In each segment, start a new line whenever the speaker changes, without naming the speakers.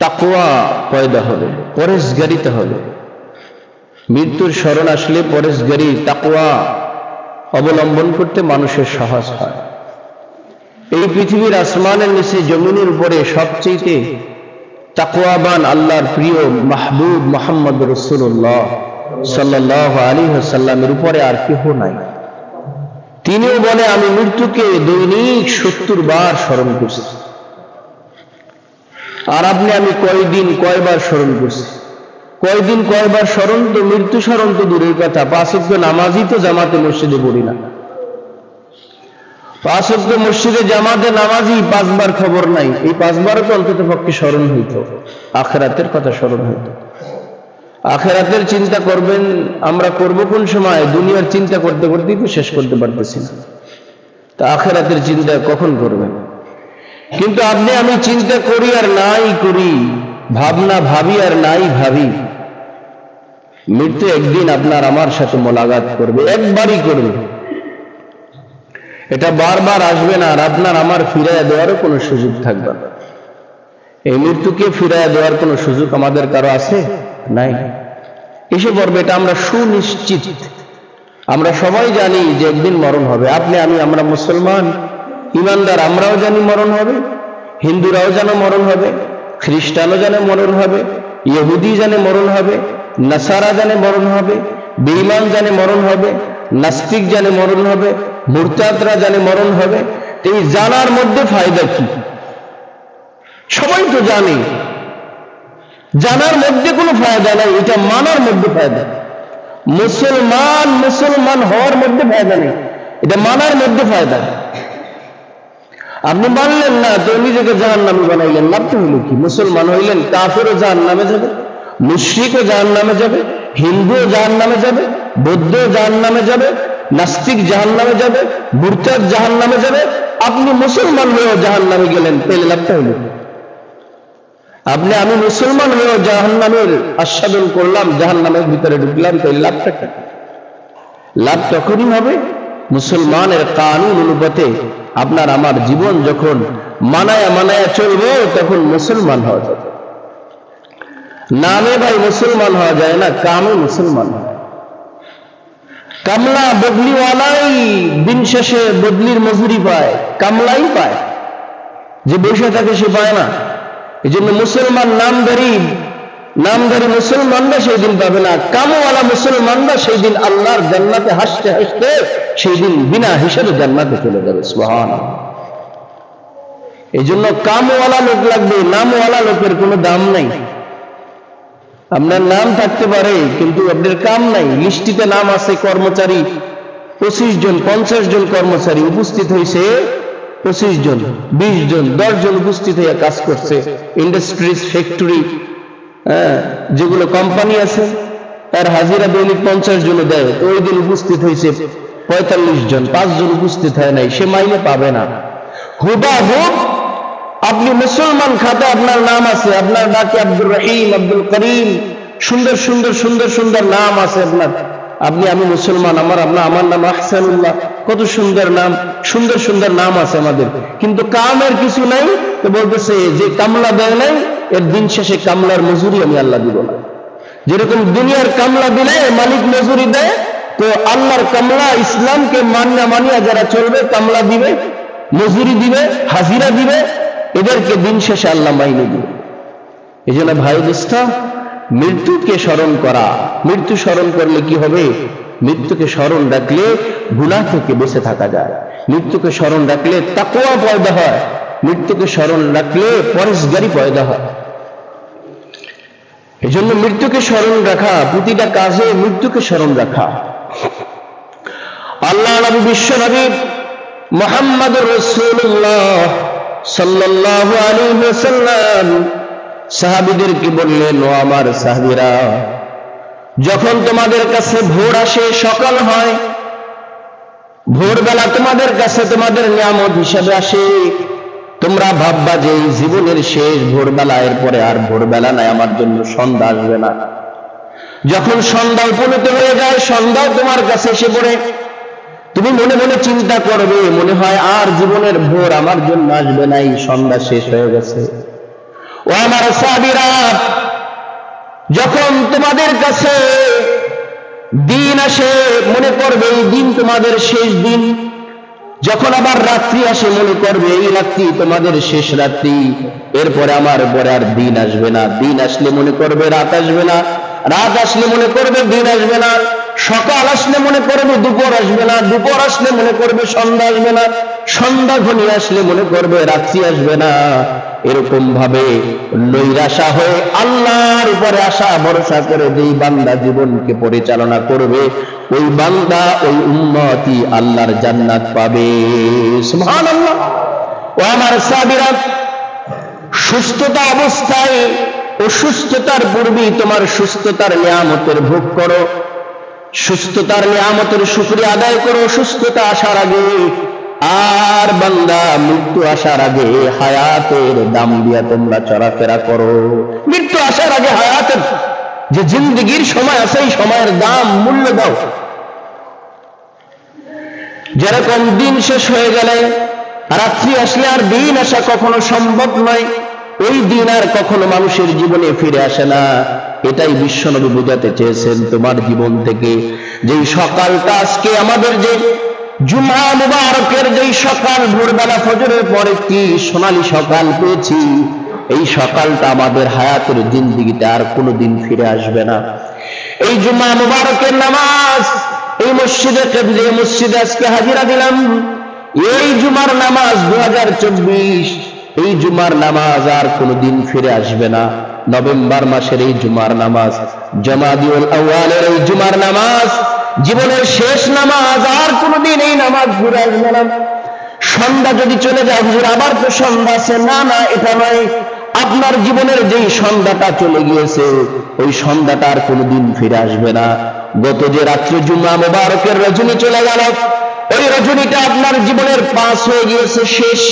তাকোয়া পয়দা হবে, পরেশগারিতে হবে। মৃত্যুর স্মরণ আসলে পরেশগারি তাকোয়া অবলম্বন করতে মানুষের সহজ হয়। এই পৃথিবীর আসমানের নিচে জমিনের উপরে সবচেয়ে তাকওয়াবান আল্লাহর প্রিয় মাহবুব মোহাম্মদ রসুল্লাহ সাল্লাহ আলী সাল্লামের উপরে আর কেহ নাই। তিনিও বলে, আমি মৃত্যুকে দৈনিক সত্তর বার স্মরণ করছি। আর আপনি, আমি কয়দিন, কয়বার স্মরণ করছি। কয়দিন, কয়বার স্মরণ তো মৃত্যু স্মরণ তো দূরের কথা। পাঁচক্য নামাজই তো জামাতে মসজিদে পড়ি না। পাঁচক্য মসজিদে, জামাতে নামাজই পাঁচবার খবর নাই। এই পাঁচবারও তো অন্তত পক্ষে স্মরণ হইত। আখেরাতের কথা স্মরণ হইত। আখেরাতের চিন্তা করবেন, আমরা করব কোন সময়? দুনিয়ার চিন্তা করতে করতেই তো শেষ করতে পারতেছি না। তা আখেরাতের চিন্তা কখন করবেন? কিন্তু আপনি, আমি চিন্তা করি আর নাই করি, ভাবনা ভাবি আর নাই ভাবি। মৃত্যু একদিন আপনার আমার সাথে মোলাগাত করবে, একবারই করবে। এটা বারবার আসবে না আর আপনার আমার ফিরাইয়া দেওয়ারও কোনো সুযোগ থাকবে না। এই মৃত্যুকে ফিরাইয়া দেওয়ার কোনো সুযোগ আমাদের কারও আছে? নাই। এসে পড়বে, এটা আমরা সুনিশ্চিত। আমরা সবাই জানি যে একদিন মরণ হবে। আপনি, আমি, আমরা মুসলমান। ইমানদার আমরাও জানি মরণ হবে, হিন্দুরাও জানো মরণ হবে, খ্রিস্টানও জানে মরণ হবে, ইহুদি জানে মরণ হবে, নাসারা জানে মরণ হবে, বেঈমান জানে মরণ হবে, নাস্তিক জানে মরণ হবে, মুরতাদরা জানে মরণ হবে এই জানার মধ্যে ফায়দা কি? সবাই তো জানে। জানার মধ্যে কোনো ফায়দা নাই, এটা মানার মধ্যে ফায়দা। মুসলমান মুসলমান হওয়ার মধ্যে ফায়দা নেই, এটা মানার মধ্যে ফায়দা। আপনি মানলেন না তো নিজেকে জাহান নামে বানাইলেন। লাভটা হইল কি? মুসলমান হইলেন, কাফেরও জাহান নামে যাবে, মুশ্রিকও জাহান নামে যাবে, হিন্দুও জাহান নামে যাবে বৌদ্ধ জাহান নামে যাবে, নাস্তিক জাহান নামে যাবে, মুরতাদ জাহান নামে যাবে। আপনি মুসলমান হয়েও জাহান নামে গেলেন পেলে লাভটা হইল আপনি আমি মুসলমান হয়েও জাহান নামের আস্বাদন করলাম জাহান নামের ভিতরে ঢুকলাম তো এই লাভটা লাভ তখনই হবে মুসলমানের কানুন অনুপাতে আপনার আমার জীবন যখন মানায়া মানায়া চলবে, তখন মুসলমান হওয়া যাবে। নামে ভাই মুসলমান হওয়া যায় না, কামে মুসলমান হয় কামলা বদলিওয়ালাই দিন শেষে বদলির মজুরি পায়, কামলাই পায়। যে বসে থাকে সে পায় না। এই জন্য মুসলমান নামদারি নামদারি মুসলমানরা সেই দিন পাবে না, কামওয়ালা মুসলমানরা সেই দিন আল্লাহর জান্নাতে হাসতে হাসতে সেই দিন বিনা হিসেবে জান্নাতে চলে যাবে সুহান এই জন্য কামওয়ালা লোক লাগবে, নামওয়ালা লোকের কোনো দাম নাই। আপনার নাম থাকতে পারে, কিন্তু আপনার কাম নাই। লিস্টিতে নাম আছে কর্মচারী, পঁচিশ জন, পঞ্চাশ জন কর্মচারী উপস্থিত হয়েছে পঁচিশ জন, বিশ জন, দশ জন উপস্থিত হয়ে কাজ করছে। ইন্ডাস্ট্রিজ, ফ্যাক্টরি হ্যাঁ যেগুলো কোম্পানি আছে, তার হাজিরা দৈনিক পঞ্চাশ জন দেয়। ওই দিন উপস্থিত হয়েছে পঁয়তাল্লিশ জন পাঁচ জন উপস্থিত হয় নাই, সে মাইনে পাবে না। হুবা হুব আপনি মুসলমান খাতে আপনার নাম আছে, আপনার ডাকে আব্দুর রহিম, আব্দুল করিম, সুন্দর সুন্দর সুন্দর সুন্দর নাম আছে আপনার। আপনি, আমি মুসলমান, আমার আপনার আমার নাম আহসানুল্লাহ। কত সুন্দর নাম, সুন্দর সুন্দর নাম আছে আমাদের। কিন্তু কামের কিছু নাই, তো বলতেছে, যে কামলা দেয় নাই, এর দিন শেষে কামলার মজুরি আমি আল্লাহ দিব না। যেরকম দুনিয়ার কামলা দিলে মালিক মজুরি দেয়, তো আল্লাহর কামলা ইসলামকে মান্না মানিয়া যারা চলবে, কামলা দিবে, মজুরি দিবে, হাজিরা দিবে, এদেরকে দিন শেষে আল্লাহ মাইনে দিবে। এই জন্য ভাই দোস্ত মৃত্যুকে স্মরণ করা। মৃত্যু স্মরণ করলে কি হবে? মৃত্যুকে স্মরণ রাখলে গুণা থেকে বেঁচে থাকা যায়। মৃত্যুকে স্মরণ রাখলে তাকোয়া পয়দা হয়। মৃত্যুকে স্মরণ রাখলে পরেশগারি পয়দা হয়। এই জন্য মৃত্যুকে স্মরণ রাখা, প্রতিটা কাজে মৃত্যুকে স্মরণ রাখা। আল্লাহ নবী বিশ্ব নবী মোহাম্মদ রসুল্লাহ আলাইহি ওয়াসাল্লাম সাহাবীদেরকে বললেন, ও আমার সাহাবীরা, যখন তোমাদের কাছে ভোর আসে, সকাল হয়, ভোরবেলা তোমাদের কাছে তোমাদের নিয়ামত হিসাবে আসে। তোমরা ভাববা যে জীবনের শেষ ভোরবেলা, এরপরে আর ভোরবেলা নাই, আমার জন্য সন্ধ্যা আসবে না। যখন সন্ধ্যা উপনীত হয়ে যায়, সন্ধ্যাও তোমার কাছে এসে পড়ে। তুমি মনে মনে চিন্তা করবে, মনে হয় আর জীবনের ভোর আমার জন্য আসবে না, এই সন্ধ্যা শেষ হয়ে গেছে। ও আমার সাবিরা যখন তোমাদের কাছে দিন আসে, মনে করবে এই দিন তোমাদের শেষ দিন। যখন আবার রাত্রি আসে, মনে করবে এই রাত্রি তোমাদের শেষ রাত্রি। এরপরে আমার পরে আর দিন আসবে না। দিন আসলে মনে করবে রাত আসবে না। রাত আসলে মনে করবে দিন আসবে না। সকাল আসলে মনে করবে দুপুর আসবে না। দুপুর আসলে মনে করবে সন্ধ্যা আসবে না। সন্ধ্যা ঘনিয়ে আসলে মনে করবে, রাত্রি আসবে না। এরকম ভাবে নৈরাশা হয়ে আল্লাহর উপরে আশা, ভরসা করে যেই বান্দা জীবনকে পরিচালনা করবে, ওই বান্দা, ওই উন্নতি আল্লাহর জান্নাত পাবে। ও আমার সাবিরা সুস্থতা অবস্থায় অসুস্থতার পূর্বেই তোমার সুস্থতার নিয়ামতের ভোগ করো। সুস্থতার নিয়ামতের শুক্রিয়া আদায় করো, সুস্থতা আসার আগে আর বান্দা, মৃত্যু আসার আগে হায়াতের দাম দিয়া তোমরা চলাফেরা করো। মৃত্যু আসার আগে হায়াতের যে জিন্দগির সময় আছে, এই সময়ের দাম, মূল্য দাও। যেরকম দিন শেষ হয়ে গেলে, রাত্রি আসলে আর দিন আসা কখনো সম্ভব নয়। ওই দিন আর কখনো মানুষের জীবনে ফিরে আসে না। এটাই বিশ্বনবী বোঝাতে চেয়েছেন তোমার জীবন থেকে। যেই সকালটা আজকে আমাদের যে জুমা মুবারকের যেই সকাল, ভোরবেলা ফজরের পরে কি সোনালী সকাল পেয়েছি? এই সকালটা আমাদের হায়াতের জিন্দিগিতে আর কোনোদিন ফিরে আসবে না। এই জুমা মুবারকের নামাজ, এই মসজিদে যে মসজিদে আজকে হাজিরা দিলাম। এই জুমার নামাজ দু হাজার চব্বিশ, এই জুমার নামাজ আর কোনোদিন ফিরে আসবে না। নভেম্বর মাসের এই জুমার নামাজ, জমাদিউল আউয়ালের এই জুমার নামাজ জীবনের শেষ নামাজ আর কোনোদিন এই নামাজ ঘুরে আসবে না। সন্ধ্যা যদি চলে যায়, হুজুর, আবার তো সন্ধ্যা আছে। না না, এটা নয়। আপনার জীবনের যেই সন্ধ্যাটা চলে গিয়েছে, ওই সন্ধ্যাটা আর কোনোদিন ফিরে আসবে না। গত যে রাত্রে জুম্মা মোবারকের রজনী চলে গেল, ওই রজনীটা আপনার জীবনের পাস হয়ে গিয়েছে, শেষ।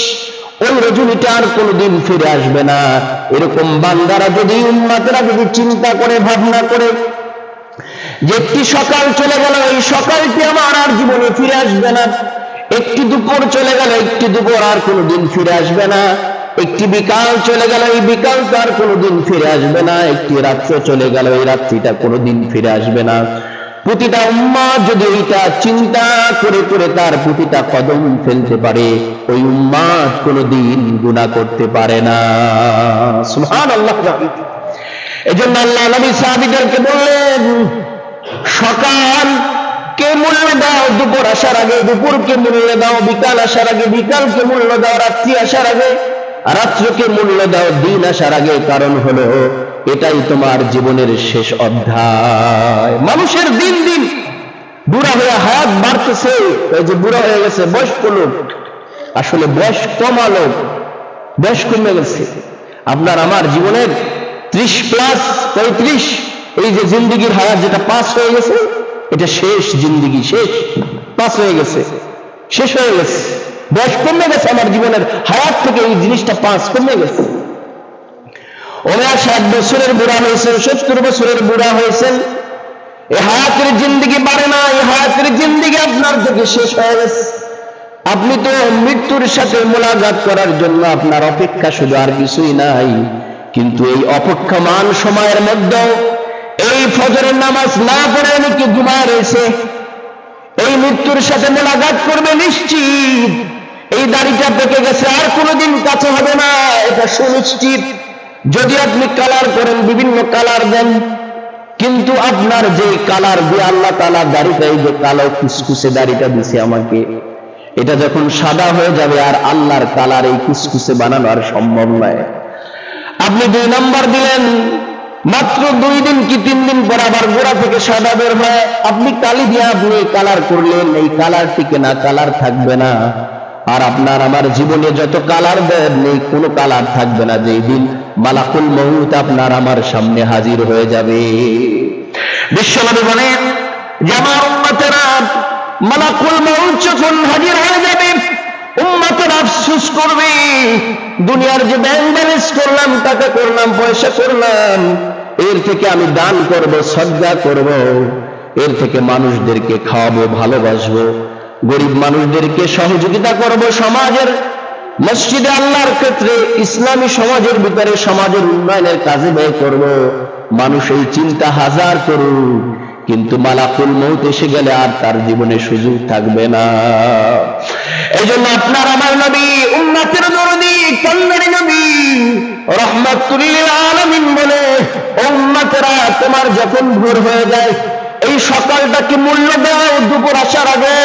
ওই রজনীটা আর কোনোদিন ফিরে আসবে না। এরকম বান্দারা যদি উন্মাতেরা যদি চিন্তা করে, ভাবনা করে যে একটি সকাল চলে গেল, এই সকালটি আমার আর জীবনে ফিরে আসবে না? একটি দুপুর চলে গেল, একটি দুপুর আর কোনোদিন ফিরে আসবে না। একটি বিকাল চলে গেল, এই বিকাল তো আর কোনোদিন ফিরে আসবে না। একটি রাত্র চলে গেল, এই রাত্রিটা কোনোদিন ফিরে আসবে না। প্রতিটা উম্মা যদি এইটা চিন্তা করে করে তার প্রতিটা কদম ফেলতে পারে, ওই উম্মা কোনোদিন গুণা করতে পারে না। সুহান আল্লাহ এই জন্য আল্লাহ নবী সাহাবিদেরকে বললেন সকাল, কে মূল্য দাও? দুপুর আসার আগে দুপুরকে মূল্য দাও? বিকাল আসার আগে বিকালকে মূল্য দাও? রাত্রি আসার আগে রাত্রকে মূল্য দাও? দিন আসার আগে, কারণ হলো এটাই তোমার জীবনের শেষ অধ্যায়। মানুষের দিন দিন বুড়া হয়ে হায়াত বাড়তেছে। এই যে বুড়া হয়ে গেছে, বয়স্ক লোক। আসলে বয়স কমালো বয়স কমে গেছে। আপনার, আমার জীবনের ত্রিশ প্লাস পঁয়ত্রিশ এই যে জিন্দিগির হায়াত যেটা পাস হয়ে গেছে, এটা শেষ জিন্দিগি, শেষ, পাস হয়ে গেছে, শেষ হয়ে গেছে। বয়স কমে গেছে আমার জীবনের হায়াত থেকে এই জিনিসটা পাস কমে গেছে। ওনার বছরের বুড়া হয়েছেন, সত্তর বছরের বুড়া হয়েছেন। হায়াতের বাড়ে না হায়াতের আপনার থেকে শেষ হয়ে গেছে। আপনি তো মৃত্যুর সাথে মোলাজাত করার জন্য আপনার অপেক্ষা শুধু আর কিছুই নাই, কিন্তু এই অপেক্ষমান সময়ের মধ্যেও এই ফজরের নামাজ না পড়ে অনেকে ঘুমায় রয়েছে? এই মৃত্যুর সাথে মোলাঘাত করবে নিশ্চিত। এই দাড়িটা পেকে গেছে, আর কোনোদিন কাছে হবে না, এটা সুনিশ্চিত। যদি আপনি কালার করেন, বিভিন্ন কালার দেন, কিন্তু আপনার যে কালার দিয়ে আল্লাহ তালা দাড়িটা, এই যে কালো কুসকুসে দাড়িটা দিছে আমাকে, এটা যখন সাদা হয়ে যাবে, আর আল্লাহর কালার এই কুসকুসে বানানো আর সম্ভব নয়। আপনি দুই নাম্বার দিলেন মাত্র দুই দিন কি তিন দিন পর আবার গোড়া থেকে সাদা বের হয়? আপনি কালি দিয়ে আপনি কালার করলেন, এই কালার টিকে না কালার থাকবে না। আর আপনার আমার জীবনে যত কালার দেন নেই কোনো কালার থাকবে না যেই দিন মালাকুল মহুত আপনার আমার সামনে হাজির হয়ে যাবে। বিশ্বনবী বলেন, যে আমার উম্মতেরা মালাকুল মহুত যখন হাজির হয়ে যাবে, উম্মতের আফসুস করবে। দুনিয়ার যে ব্যাংক ব্যালেন্স করলাম, টাকা করলাম, পয়সা করলাম এর থেকে আমি দান করব, সজ্জা করব। এর থেকে মানুষদেরকে খাওয়াবো, ভালোবাসবো। গরিব মানুষদেরকে সহযোগিতা করব সমাজের। মসজিদে আল্লাহর ক্ষেত্রে ইসলামী সমাজের ভিতরে সমাজের উন্নয়নের কাজে ব্যয় করব। মানুষ এই চিন্তা হাজার করুক, কিন্তু মালাকুল মৌত এসে গেলে আর তার জীবনে সুযোগ থাকবে না। এই জন্য আপনার আমার নবী, উম্মাতের দরদি কল্যাণী নবী, রহমাতুল্লিল আলামিন বলে উম্মাতেরা, তোমার যখন ভোর হয়ে যায়, এই সকালটাকে মূল্য দাও, দুপুর আসার আগে।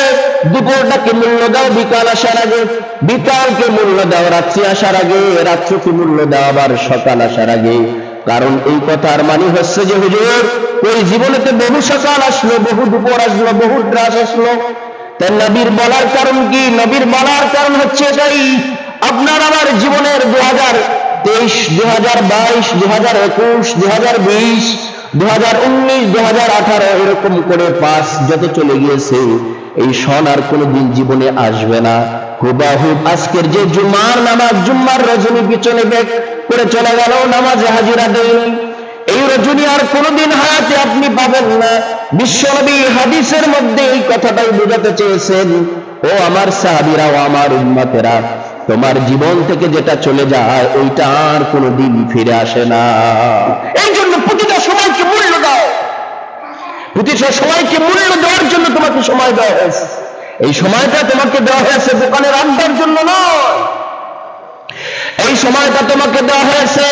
দুপুরটাকে মূল্য দাও, বিকাল আসার আগে। বিকালকে মূল্য দাও, রাত্রি আসার আগে। রাত্রকে মূল্য দাও, আবার সকাল আসার আগে। কারণ এই কথার মানে হচ্ছে যে, হুজুর, ওই জীবনেতে বহু সকাল আসলো, বহু দুপুর আসলো, বহু রাত আসলো। তাই নবীর বলার কারণ কি? নবীর বলার কারণ হচ্ছে এটাই। আপনার আমার জীবনের দু হাজার তেইশ দু হাজার বাইশ দু হাজার একুশ দু হাজার বিশ দু হাজার উনিশ দু হাজার আঠারো এরকম করে পাস যত চলে গিয়েছে। এই সন আর কোনোদিন জীবনে আসবে না। হুবাহুব আজকের যে জুম্মার নামাজ, জুম্মার রজনী পিছনে বেগ করে চলে গেল নামাজে হাজিরা এই রজনী আর কোনোদিন হায়াতে আপনি পাবেন না। বিশ্বনবী হাদিসের মধ্যে এই কথাটাই বোঝাতে চেয়েছেন, ও আমার সাহাবিরা ও আমার উম্মতেরা তোমার জীবন থেকে যেটা চলে যায়, ওইটা আর কোনোদিন ফিরে আসে না। এই জন্য প্রতিটা সময়কে মূল্য দাও। প্রতিটা সময়কে মূল্য দেওয়ার জন্য তোমাকে সময় দেওয়া হয়েছে। এই সময়টা তোমাকে দেওয়া হয়েছে দোকানের আড্ডার জন্য নয়। এই সময়টা তোমাকে দেওয়া হয়েছে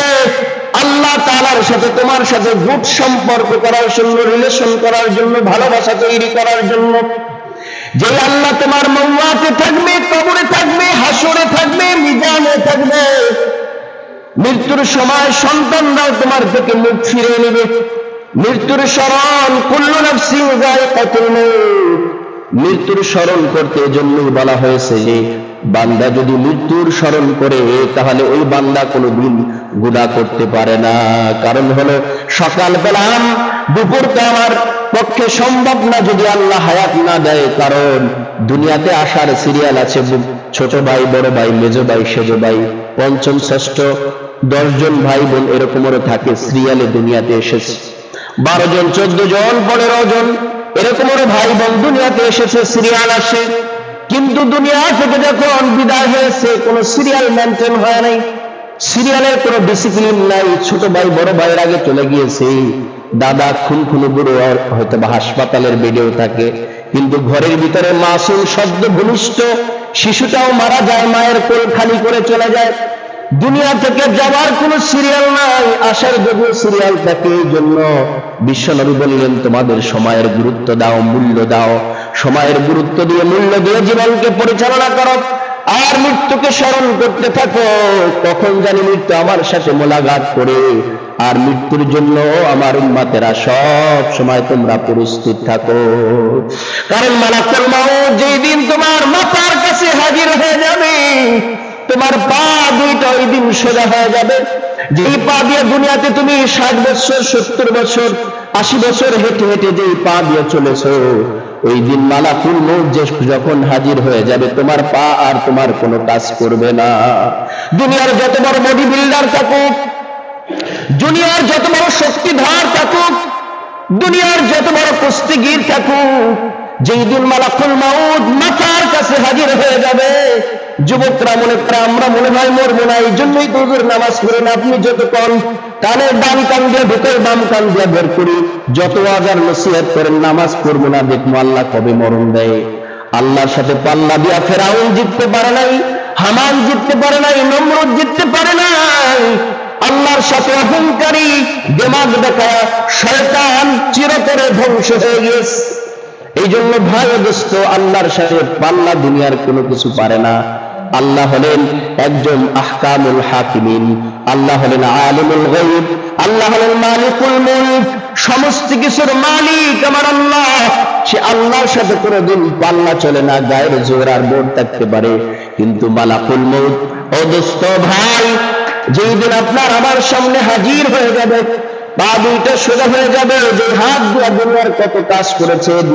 আল্লাহ তালার সাথে, তোমার সাথে গুড সম্পর্ক করার জন্য রিলেশন করার জন্য, ভালোবাসা তৈরি করার জন্য। যে আল্লাহ তোমার মৌয়াতে থাকবে, কবরে থাকবে হাসরে থাকবে, মিজানে থাকবে। মৃত্যুর সময় সন্তানরাও তোমার থেকে মুখ ফিরে নেবে। মৃত্যুর স্মরণ কুল্লু নফসিং যায় কত মৃত্যুর স্মরণ করতে এজন্যই বলা হয়েছে যে, বান্দা যদি মৃত্যুর স্মরণ করে, তাহলে ওই বান্দা কোনোদিন গুণা করতে পারে না। কারণ হলো সকাল পেলাম দুপুর তো আমার পক্ষে সম্ভব না যদি আল্লাহ হায়াত না দেয়। কারণ দুনিয়াতে আসার সিরিয়াল আছে ছোট ভাই, বড় ভাই, মেজ ভাই, সেজ ভাই, পঞ্চম ষষ্ঠ, দশজন ভাই বোন এরকমেরও থাকে, সিরিয়ালে দুনিয়াতে এসেছে। বারো জন, চোদ্দ জন, পনেরো জন এরকমেরও ভাই বোন দুনিয়াতে এসেছে, সিরিয়াল আসে। কিন্তু দুনিয়া থেকে যখন বিদায় হয়েছে, কোনো সিরিয়াল মেনটেন হয় নাই। সিরিয়ালের কোনো ডিসিপ্লিন নাই, ছোট ভাই, বড় ভাইয়ের আগে চলে গিয়েছে। দাদা খুন খুন বুড়ো হয়তো হাসপাতালের বেডেও থাকে। কিন্তু ঘরের ভিতরে মাসুম শব্দ ঘনিষ্ঠ শিশুটাও মারা যায়, মায়ের কোল খালি করে চলে যায়। দুনিয়া থেকে যাওয়ার কোন সিরিয়াল নাই, আসার যোগ্য সিরিয়াল থাকে এই জন্য বিশ্বনবী বললেন, তোমাদের সময়ের গুরুত্ব দাও, মূল্য দাও। সময়ের গুরুত্ব দিয়ে মূল্য দিয়ে জীবনকে পরিচালনা করো। আর মৃত্যুকে স্মরণ করতে থাকো। কখন জানি মৃত্যু আমার সাথে মোলাঘাত করে। আর মৃত্যুর জন্য আমার উন্মাতেরা সব সময় তোমরা প্রস্তুত থাকো। কারণ মালাকুল মাউত যেই দিন তোমার মাথার কাছে হাজির হয়ে যাবে, তোমার পা দুইটা ওই দিন সোজা হয়ে যাবে। যেই পা দিয়ে দুনিয়াতে তুমি ষাট বছর, সত্তর বছর, আশি বছর হেঁটে হেঁটে যেই পা দিয়ে চলেছ, ওই দিন মালাকুল যে যখন হাজির হয়ে যাবে, তোমার পা আর তোমার কোনো কাজ করবে না। দুনিয়ার যত বড় বডি বিল্ডার থাকুক দুনিয়ার যত বড় শক্তিধর থাকুক, দুনিয়ার যত বড় কুস্তিগির থাকুক যেই দিন মালাকুল মাউদ মাথার কাছে হাজির হয়ে যাবে, যুবকরা মনে করে, আমরা মনে হয় এই জন্যই নামাজ পড়েন আপনি যতক্ষণ কানের ডান কান দিয়ে বাম কান দিয়ে বের করি, যত আজার নসিহত করেন, নামাজ পড়ব না, দেখব আল্লাহ কবে মরণ দেয়। আল্লাহর সাথে পাল্লা দিয়া ফেরাউন জিততে পারে নাই, হামান জিততে পারে নাই, নমরুদ জিততে পারে নাই। আল্লাহর সাথে অহংকারী, দেমাগ দেখা শয়তান চিরতরে ধ্বংস হয়ে গেছে এই জন্য ভাই দোস্ত আল্লাহর সাথে পাল্লা দুনিয়ার কোনো কিছু পারে না। আল্লাহ হলেন একজন আহকামুল হাকিমিন। আল্লাহ হলেন আলিমুল গায়ব। আল্লাহ হলেন মালিকুল মুলক। সমস্ত কিছুর মালিক আমার আল্লাহ। সে আল্লাহর সাথে কোনোদিন পাল্লা চলে না, গায়ের জোর আর বোর থাকতে পারে। কিন্তু মালাকুল মৌত ও দোস্ত ভাই, যেই দিন আপনার আমার সামনে হাজির হয়ে যাবে, পা দুইটা সোজা হয়ে যাবে, যে হাত দিয়া দুনিয়ার কত কাজ করেছেন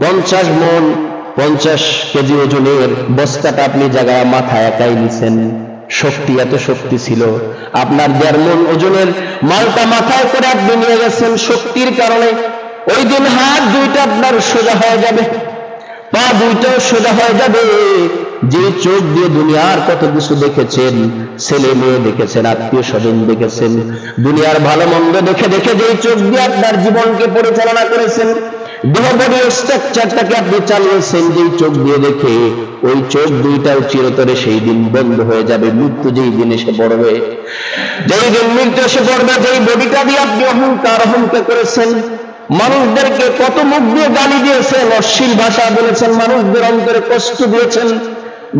পঞ্চাশ মন, পঞ্চাশ কেজি ওজনের বস্তাটা আপনি জায়গায় মাথায় একাই নিছেন। শক্তি এত শক্তি ছিল। আপনার দেড় মন ওজনের মালটা মাথায় করে আপনি নিয়ে গেছেন শক্তির কারণে। ওই দিন হাত দুইটা আপনার সোজা হয়ে যাবে। পা দুইটাও সোজা হয়ে যাবে। যে চোখ দিয়ে দুনিয়ার কত কিছু দেখেছেন, ছেলে মেয়ে দেখেছেন, আত্মীয় স্বজন দেখেছেন, দুনিয়ার ভালো মন্দ দেখে দেখে যে চোখ দিয়ে আপনার জীবনকে পরিচালনা করেছেন স্ট্রাকচারটাকে আপনি চালিয়েছেন যে চোখ দিয়ে দেখে, ওই চোখ দুইটাও চিরতরে সেই দিন বন্ধ হয়ে যাবে, মৃত্যু যেই দিন এসে পড়বে। যেই দিন মৃত্যু এসে পড়বে, যেই বডিটা দিয়ে আপনি অহংকার অহংকার করেছেন, মানুষদেরকে কত মুখ দিয়ে গালি দিয়েছেন, অশ্লীল ভাষা বলেছেন, মানুষদের অন্তরে কষ্ট দিয়েছেন,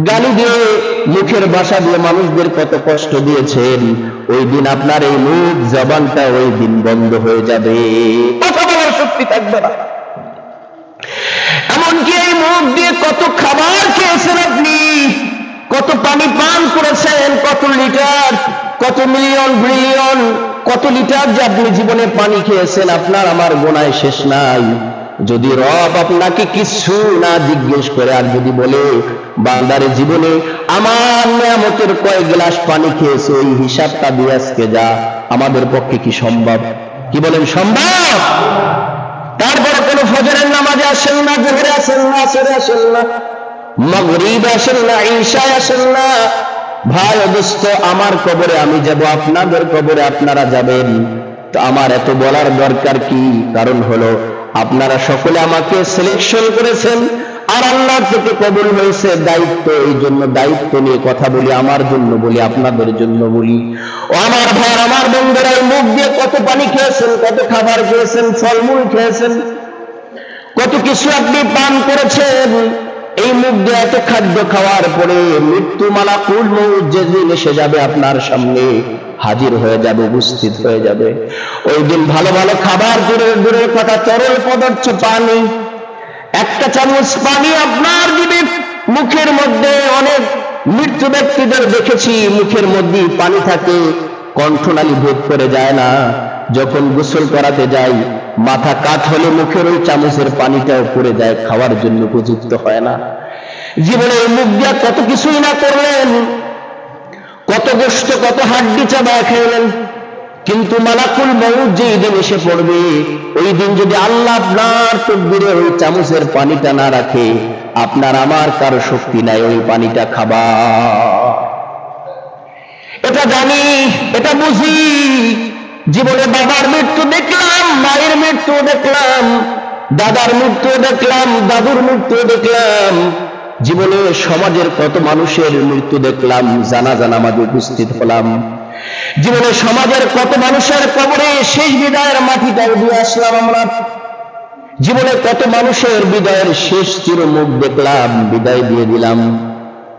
গালি দিয়ে মুখের ভাষা দিয়ে মানুষদের কত কষ্ট দিয়েছেন, ওই দিন আপনার এই মুখ, জবানটা ওই দিন বন্ধ হয়ে যাবে। কথা বলার শক্তি থাকবে না। এমনকি এই মুখ দিয়ে কত খাবার খেয়েছেন আপনি? কত পানি পান করেছেন? কত লিটার? কত মিলিয়ন বিলিয়ন? কত লিটার যে আপনি জীবনে পানি খেয়েছেন? আপনার আমার গোনায় শেষ নাই। যদি রব আপনাকে কিছু না জিজ্ঞেস করে আর যদি বলে, বান্দারে জীবনে আমার নিয়ামতের কয়েক গ্লাস পানি খেয়েছে ওই হিসাবটা দিয়ে আজকে যা আমাদের পক্ষে কি সম্ভব? কি বলেন সম্ভব? ফজরের নামাজে আসেন না, জোহরে আসেন না, আসরে আসেন না, মগরিব আসেন না, ঈশায় আসেন না। ভাই অদস্ত আমার কবরে আমি যাব, আপনাদের কবরে আপনারা যাবেন। তো আমার এত বলার দরকার কি? কারণ হলো, আপনারা সকলে আমাকে সিলেকশন করেছেন, আর আল্লাহ থেকে কবুল হয়েছে, দায়িত্ব, এই জন্য দায়িত্ব নিয়ে কথা বলি, আমার জন্য বলি, আপনাদের জন্য বলি। ও আমার ভাই, আমার বন্ধুরা মুখ দিয়ে কত পানি খেয়েছেন, কত খাবার খেয়েছেন, ফলমূল খেয়েছেন কত কিছু আপনি পান করেছেন? এই মুখ দিয়ে এত খাদ্য খাওয়ার পরে মৃত্যু মালাকুল মৌত যেদিন এসে যাবে আপনার সামনে, হাজির হয়ে যাবে, উপস্থিত হয়ে যাবে। ওই দিন ভালো ভালো খাবার, দূরের দূরের কথা, তরল পদার্থ পানি, একটা চামচ পানি আপনার দিবে। মুখের মধ্যে অনেক মৃত্যু ব্যক্তিদের দেখেছি, মুখের মধ্যে পানি থাকে, কণ্ঠনালী ভেদ করে যায় না। যখন গোসল করাতে যাই, মাথা কাত হলে মুখের ওই চামচের পানিটাও পড়ে যায়, খাওয়ার জন্য উপযুক্ত হয় না। জীবনে মুখ দিয়া কত কিছুই না করলেন, কত গোষ্ঠ কত হাড্ডি চাবায় খেলেন। কিন্তু মালাকুল মৌত যেই দিন এসে পড়বে, ওই দিন যদি আল্লাহ আপনার তকদিরে ওই চামচের পানিটা না রাখে, আপনার আমার কারও শক্তি নাই ওই পানিটা খাবা এটা জানি, এটা বুঝি জীবনে বাবার মৃত্যু দেখলাম, মায়ের মৃত্যু দেখলাম, দাদার মৃত্যু দেখলাম, দাদুর মৃত্যু দেখলাম। জীবনে সমাজের কত মানুষের মৃত্যু দেখলাম, জানা জানা আমাদের উপস্থিত হলাম। জীবনে সমাজের কত মানুষের কবরে শেষ বিদায়ের মাটিটাও দিয়ে আসলাম আমরা। জীবনে কত মানুষের বিদায়ের শেষ চিরমুখ দেখলাম, বিদায় দিয়ে দিলাম।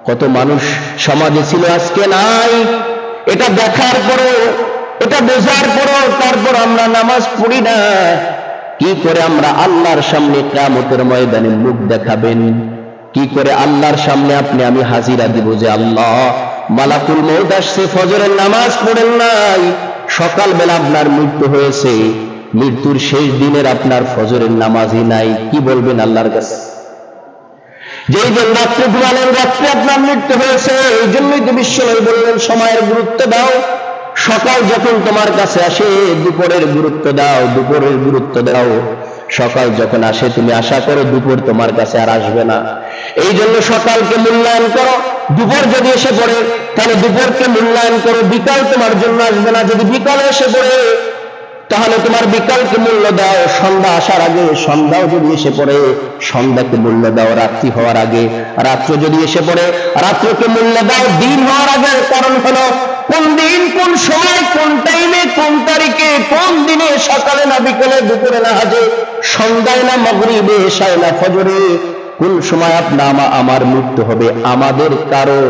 কত মানুষ সমাজে ছিল আজকে নাই, এটা দেখার পরও এটা বোঝার পরও তারপর আমরা নামাজ পড়ি না। কি করে আমরা আল্লাহর সামনে কেয়ামতের ময়দানে মুখ দেখাবেন? কি করে আল্লাহর সামনে আপনি আমি হাজিরা দিব যে আল্লাহ, মালাকুল মৌত আসছে, ফজরের নামাজ পড়েন নাই। সকালবেলা আপনার মৃত্যু হয়েছে। মৃত্যুর শেষ দিনের আপনার ফজরের নামাজই নাই। কি বলবেন আল্লাহর কাছে? যেই দিন রাত্রে ঘুমালেন, রাত্রে আপনার মৃত্যু হয়েছে, এই জন্যই তো বিশ্বনবী বললেন, সময়ের গুরুত্ব দাও। সকাল যখন তোমার কাছে আসে, দুপুরের গুরুত্ব দাও, দুপুরের গুরুত্ব দাও। সকাল যখন আসে, তুমি আশা করো দুপুর তোমার কাছে আর আসবে না। এই জন্য সকালকে মূল্যায়ন করো, দুপুর যদি এসে পড়ে, তাহলে দুপুরকে মূল্যায়ন করো। বিকাল তোমার জন্য আসবে না। যদি বিকাল এসে পড়ে, তাহলে তোমার বিকালকে মূল্য দাও। সন্ধ্যা আসার আগে, সন্ধ্যাও যদি এসে পড়ে, সন্ধ্যাকে মূল্য দাও রাত্রি হওয়ার আগে। রাত্র যদি এসে পড়ে, রাত্রকে মূল্য দাও, দিন হওয়ার আগে। কারণ হলো কোন দিন, কোন সময়, কোন টাইমে কোন তারিখে, কোন দিনে, সকালে না বিকেলে, দুপুরে না হাজে সন্ধ্যায় না মগরিবে এসায় না ফজরে, কোন সময় আপনা আমার মৃত্যু হবে আমাদের কারও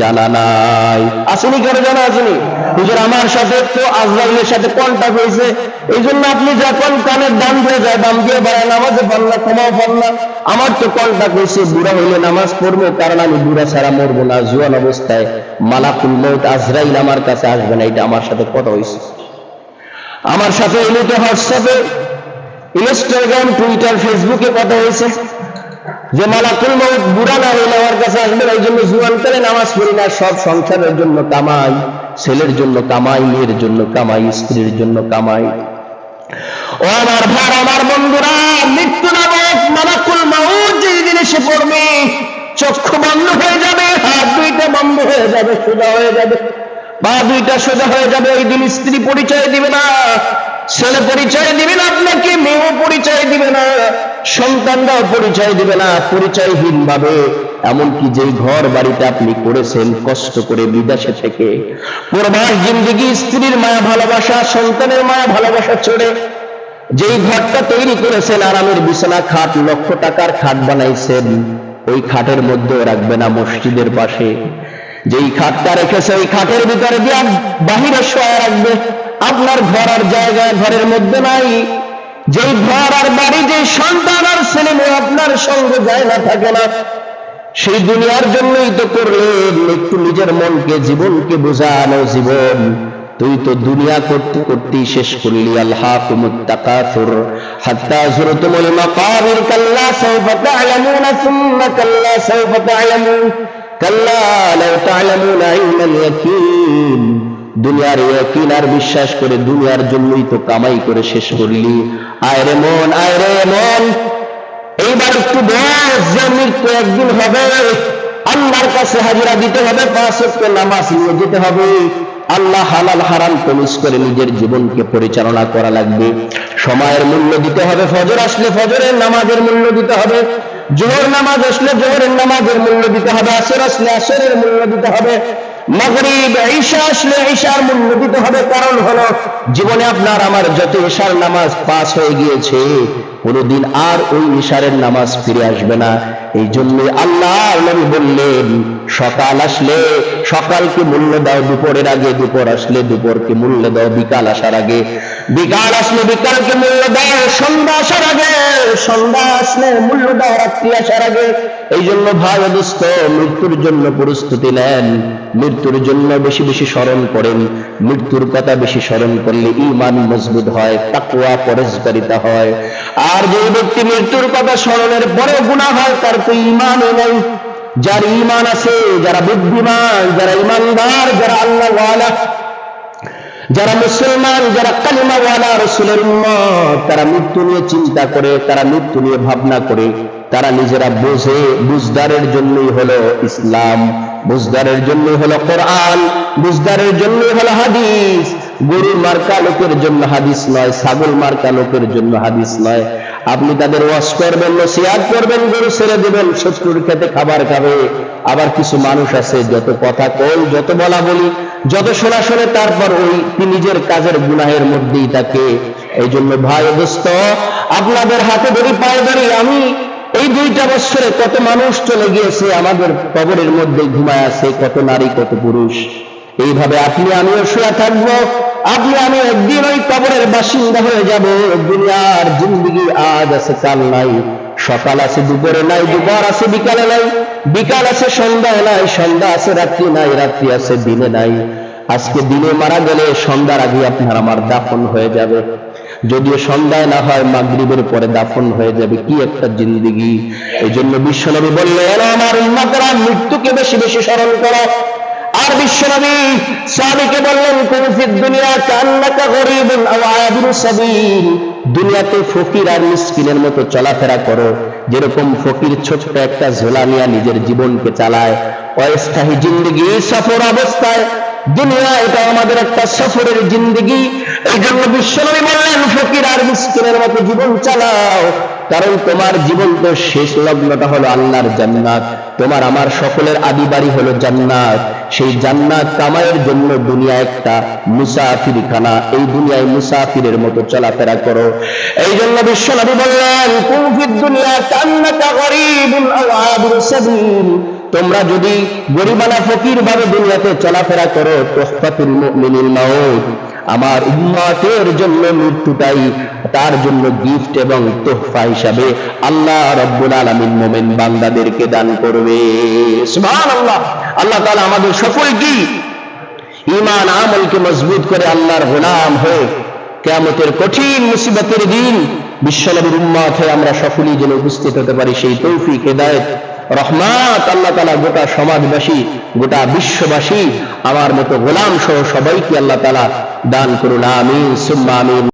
জানা নাই। আসেনি কারও জানা আসেনি? হুজুর, আমার সাথে তো আজরাইলের সাথে কন্টাক্ট হয়েছে। এই জন্য আপনি যখন কানের দাম দিয়ে যায়, দাম দিয়ে বাড়ায়, নামাজে না, ক্ষমাও না। আমার তো কন্টাক্ট হয়েছে, বুড়া হইলে নামাজ পড়ব, কারণ আমি বুড়া ছাড়া মরবো না। জুয়ান অবস্থায় মালাকুল মৌত আজরাইল আমার কাছে আসবে না, এটা আমার সাথে কথা হয়েছে। আমার সাথে এমনিতে হোয়াটসঅ্যাপে ইনস্টাগ্রাম টুইটার ফেসবুকে কথা হয়েছে। যে মালাকুল মৌত বুড়া না হইলে আমার কাছে আসবে না, এই জন্য জুয়ান করে নামাজ পড়ি না সব সংসারের জন্য কামাই ছেলের জন্য কামাই মেয়ের জন্য কামাই স্ত্রীর জন্য কামাই। ও আমার ভাই আমার বন্ধুরা মৃত্যু মালাকুল যেই পড়বে চক্ষু বন্ধ হয়ে যাবে হাত দুইটা বন্ধ হয়ে যাবে সোজা হয়ে যাবে। পা দুইটা সোজা হয়ে যাবে ওই দিন স্ত্রী পরিচয় দিবে না। ছেলে পরিচয় দিবে না, আপনাকে মেয়েও পরিচয় দিবে না সন্তানরাও পরিচয় দিবে না, পরিচয়হীন ভাবে। এমনকি যেই ঘর বাড়িতে আপনি করেছেন, কষ্ট করে বিদেশে থেকে। প্রবাস জিন্দিগি, স্ত্রীর মায়া ভালোবাসা, সন্তানের মায়া ভালোবাসা ছেড়ে যেই ঘরটা তৈরি করেছেন, আরামের বিছানা, খাট, লক্ষ টাকার খাট বানাইছেন, ওই খাটের মধ্যে রাখবে না মসজিদের পাশে। যেই খাটটা রেখেছে, ওই খাটের ভিতরে দিয়ে বাহিরে শোয়া রাখবে। আপনার ঘর আর জায়গা ঘরের মধ্যে নাই। যেই ঘর আর বাড়ি যে সন্তান আর ছেলে মেয়ে আপনার সঙ্গে যায় না, থাকে না। সেই দুনিয়ার জন্যই তো করলেন, একটু নিজের মনকে, জীবনকে বোঝানো জীবন। তুই তো দুনিয়া করতে করতেই শেষ করলি আল্লাহ দুনিয়ার ইয়াকিন আর বিশ্বাস করে দুনিয়ার জন্যই তো কামাই করে শেষ করলি। আয় রে মন, আয় রে মন। এইবার একটু বয়স যে মৃত্যু একদিন হবে। আল্লাহর কাছে হাজিরা দিতে হবে, পাঁচ নামাজ নিয়ে যেতে হবে। আল্লাহ হালাল হারাম তমিস করে নিজের জীবনকে পরিচালনা করা লাগবে। সময়ের মূল্য দিতে হবে, ফজর আসলে ফজরের নামাজের মূল্য দিতে হবে। জোহর নামাজ আসলে জোহরের নামাজের মূল্য দিতে হবে, আসর আসলে আসরের মূল্য দিতে হবে। মাগরিব, ঈশা আসলে ঈশার মূল্য দিতে হবে। কারণ হলো, জীবনে আপনার আমার যত ঈশার নামাজ পাস হয়ে গিয়েছে কোনোদিন আর ওই ঈশারের নামাজ ফিরে আসবে না। এই জন্য আল্লাহ নবী বললেন, সকাল আসলে সকালকে মূল্য দাও, দুপুরের আগে দুপুর আসলে দুপুরকে মূল্য দাও, বিকাল আসার আগে। বিকাল আসলে বিকালকে মূল্য দাও, সন্ধ্যা আসার আগে, সন্ধ্যা আসলে মূল্য দাও, রাত্রি আসার আগে। এই জন্য ভাই অদস্ত মৃত্যুর জন্য প্রস্তুতি নেন, মৃত্যুর জন্য বেশি বেশি স্মরণ করেন। মৃত্যুর কথা বেশি স্মরণ করলে ইমান মজবুত হয় তাকুয়া পরেশকারিতা হয়। আর যে ব্যক্তি মৃত্যুর কথা স্মরণের পরে গুণা হয়, তার তো ইমানও নেই। যার ইমান আছে, যারা বুদ্ধিমান, যারা ইমানদার, যারা আল্লাহ যারা মুসলমান, যারা কালিমাওয়ালা, রসুলের উম্মত, তারা মৃত্যু নিয়ে চিন্তা করে, তারা মৃত্যু নিয়ে ভাবনা করে, তারা নিজেরা বোঝে, বুঝদারের জন্যই হলো ইসলাম, বুঝদারের জন্যই হলো কোরআন, বুঝদারের জন্যই হলো হাদিস। গরুর মার্কা লোকের জন্য হাদিস নয়, ছাগল মার্কা লোকের জন্য হাদিস নয়। আপনি তাদের ওয়াশ করবেন, নসিহাত করবেন, গরু ছেড়ে দেবেন শত্রুর খেতে খাবার খাবে। আবার কিছু মানুষ আছে, যত কথা কই, যত বলা বলি, যত শোনা শোনে, তারপর ওই নিজের কাজের গুনাহের মধ্যেই থাকে। এই জন্য ভাই দোস্ত, আপনাদের হাতে ধরি, পায়ে ধরি, আমি এই দুইটা বছরে কত মানুষ চলে গিয়েছে, আমাদের কবরের মধ্যে ঘুমায় আছে, কত নারী, কত পুরুষ। এইভাবে আপনি আমিও শুয়ে থাকব, আপনি আমি একদিন ওই কবরের বাসিন্দা হয়ে যাব। দুনিয়ার জিন্দগি আজ আছে, কাল নাই। সকাল আছে, দুপুরে নাই, দুপুর আছে, বিকালে নাই। বিকাল আছে সন্ধ্যায় নাই, সন্ধ্যা আছে, রাত্রি নাই, রাত্রি আছে, দিনে নাই। আজকে দিনে মারা গেলে সন্ধ্যার আগে আপনার আমার দাফন হয়ে যাবে। যদিও সন্ধ্যায় না হয়, মাগরিবের পরে দাফন হয়ে যাবে, কি একটা জিন্দিগি। এই জন্য বিশ্বনবী বললেন, আমার উন্মাতেরা মৃত্যুকে বেশি বেশি স্মরণ করো। বিশ্বনবী বললেন কুনফিদ দুনিয়া কান্নাকা আও সাবিল। দুনিয়াতে ফকির আর মিসকিনের মতো চলাফেরা করো। যেরকম ফকির ছোট্ট একটা ঝোলা নিয়ে নিজের জীবনকে চালায়, অস্থায়ী জিন্দগি সফর অবস্থায় দুনিয়া এটা আমাদের একটা সফরের জিন্দগি। এই জন্য বিশ্বনবী বললেন, ফকির আর মিসকিনের মতো জীবন চালাও। কারণ তোমার জীবন তো শেষ লগ্নটা হলো আল্লাহর জান্নাত। তোমার আমার সকলের আদি বাড়ি হলো জান্নাত। সেই জান্নাত কামাইয়ের জন্য দুনিয়া একটা মুসাফিরখানা। এই দুনিয়ায় মুসাফিরের মতো চলাফেরা করো। এই জন্য বিশ্বনবী বললেন কুফিদ দুনিয়া কান্নাকা গরিবুন আও আবিরু সাবিল। তোমরা যদি গরিবানা ফকির ভাবে দুনিয়াতে চলাফেরা করো, তোহফাতুল মুমিনিল মাউত, আমার উম্মতের জন্য মৃত্যুটাই তার জন্য গিফট এবং তোহফা হিসাবে আল্লাহ রব্বুল আলামিন মোমেন বান্দাদেরকে দান করবে। সুবহানাল্লাহ। আল্লাহ তাআলা আমাদের সকলকে ঈমান, আমলকে মজবুত করে আল্লাহর গোলাম হয়ে কেয়ামতের কঠিন মুসিবতের দিন বিশ্বনবীর উম্মত হয়ে আমরা সকলেই যেন উপস্থিত হতে পারি, সেই তৌফিক, হেদায়েত রহমাত আল্লাহ তালা গোটা সমাজবাসী, গোটা বিশ্ববাসী, আমার মতো গোলাম সহ সবাইকে আল্লাহ তালা দান করুন, আমিন, সুম্মা আমিন।